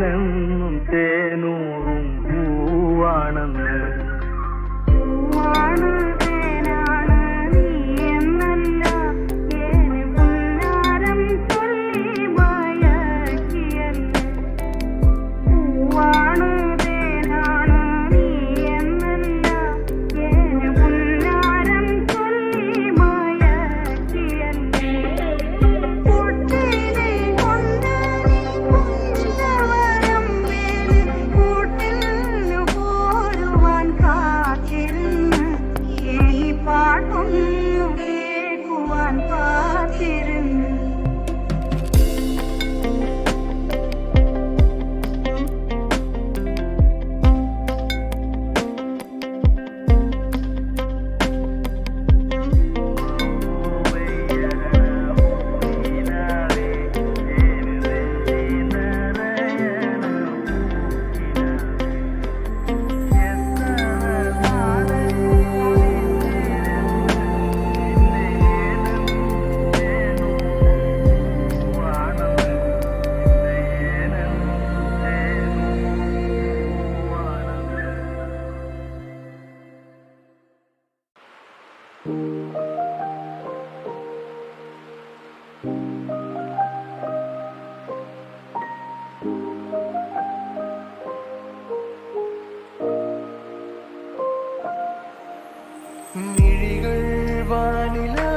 ജനം விழிகள் வானிலை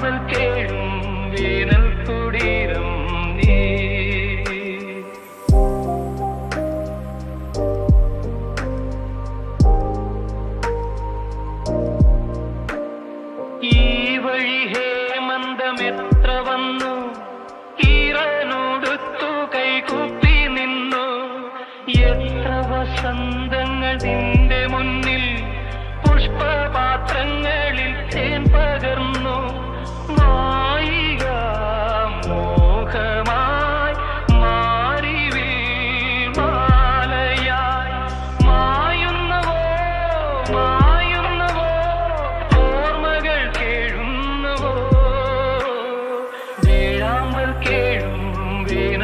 stumble, கேளும் வேண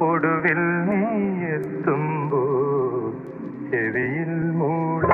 ഒടുവിൽ നീ എത്തുമ്പോ ചെവിയിൽ മൂട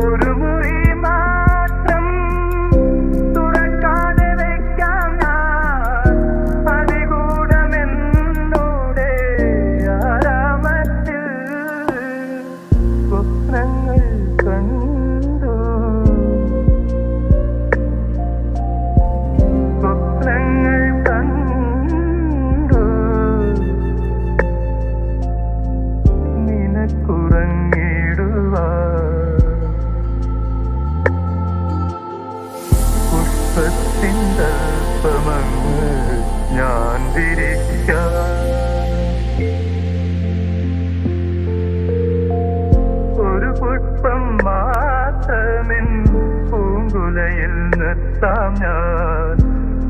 put എല്ലാം ഞാൻ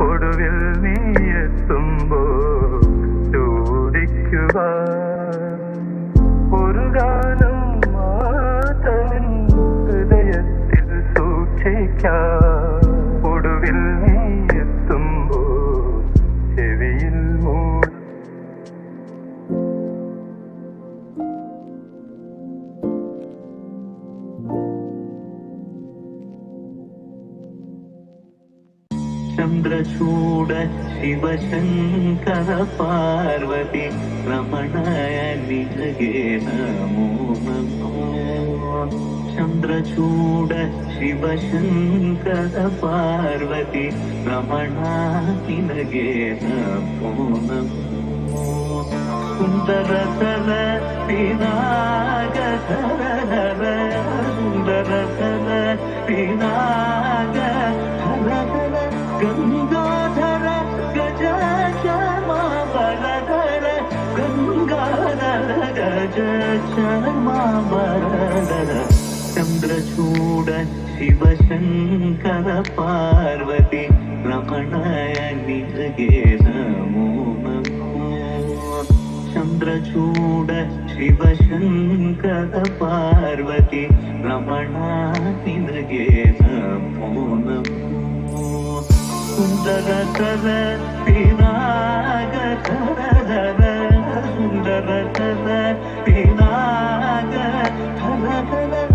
ഒടുവിൽ നീ എത്തുമ്പോ ചോദിക്കുക ഒരു ഗാനം മാത്രം ഹൃദയത്തിൽ സൂക്ഷിക്കാം നീ ചന്ദ്രചൂട ശിവശങ്കര പാർവതി രമണയ നിജഗേ നമോ നമോ ചന്ദ്രചൂട ശിവശങ്കര പാർവതി രമണാ നിനഗേ നമോ നമോ സുന്ദരതര പിനാഗധര மாமரதர சந்திரசூடன் சிவசங்கர பார்வதி ரமணயனி சந்திரசூட சிவசங்கர பார்வதி ரமணாதி பூனம் சுந்தர தர திராக தர தர சுந்தர தர திரா Thank you.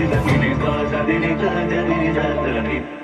చదిని చదిని చదిని చదిని